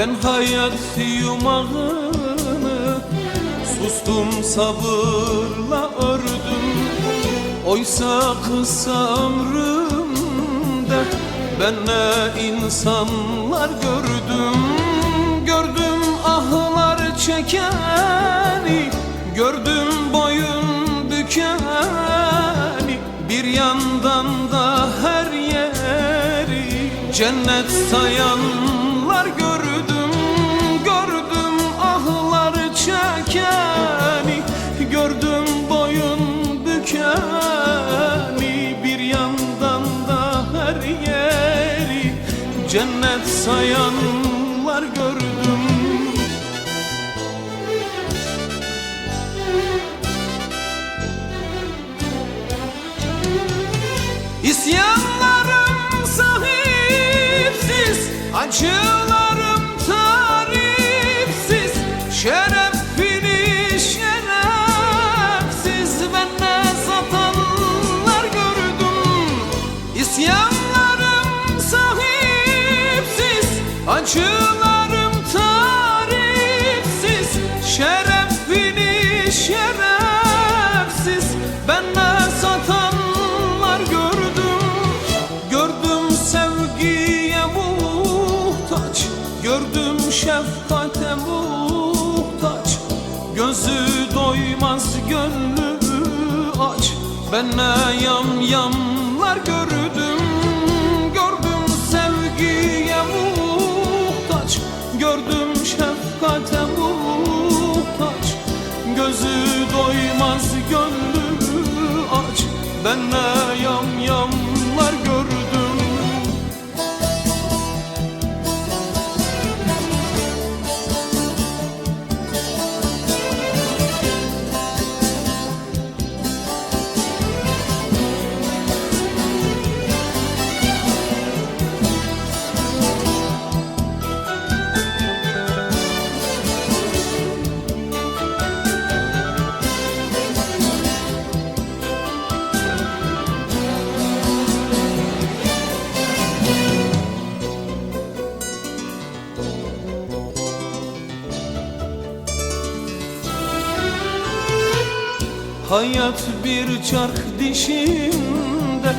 Ben hayat yumağını Sustum sabırla ördüm. Oysa kısa ömrümde Ben ne insanlar gördüm. Gördüm ahlar çekeni Gördüm boyun bükeni. Bir yandan da her yeri Cennet sayanlar Cennet sayanlar gördüm. İsyanlarım sahipsiz Acılarım Acılarım tarifsiz Şerefini şerefsiz. Benne satanlar gördüm Gördüm sevgiye muhtaç. Gördüm şefkate muhtaç Gözü doymaz gönlü aç. Ben ne yam yamlar gördüm Hayat bir çark dişinde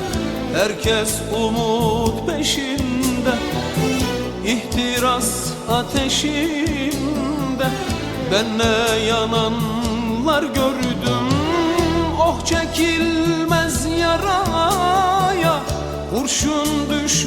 Herkes umut peşinde. İhtiras ateşinde Ben ne yananlar gördüm. Oh çekilmez yaraya Kurşun düşmüş